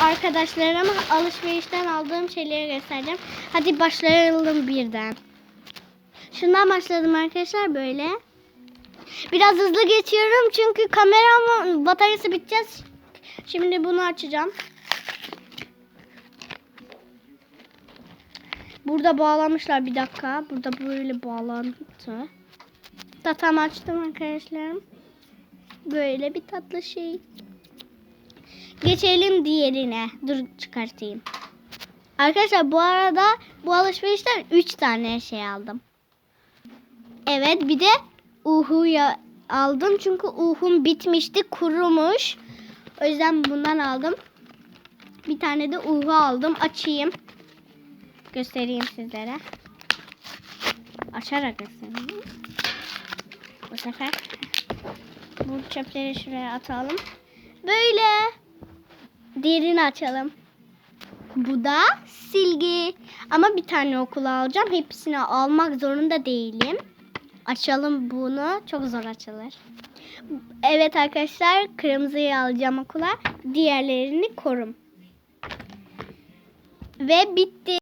arkadaşlarıma alışverişten aldığım şeyleri göstereceğim. Hadi başlayalım birden. Şundan başladım arkadaşlar böyle. Biraz hızlı geçiyorum çünkü kameramın bataryası biteceğiz. Şimdi bunu açacağım. Burada bağlamışlar bir dakika. Burada böyle bağlantı. Tatam açtım arkadaşlarım. Böyle bir tatlı şey. Geçelim diğerine. Dur çıkartayım. Arkadaşlar bu arada bu alışverişten 3 tane şey aldım. Evet bir de uhuya aldım. Çünkü uhum bitmişti kurumuş. O yüzden bundan aldım. Bir tane de uhu aldım. Açayım. Göstereyim sizlere. Açarak göstereyim. Bu sefer bu çöpleri şuraya atalım. Böyle. Diğerini açalım. Bu da silgi. Ama bir tane okula alacağım. Hepsini almak zorunda değilim. Açalım bunu. Çok zor açılır. Evet arkadaşlar kırmızıyı alacağım okula. Diğerlerini korum. Ve bitti.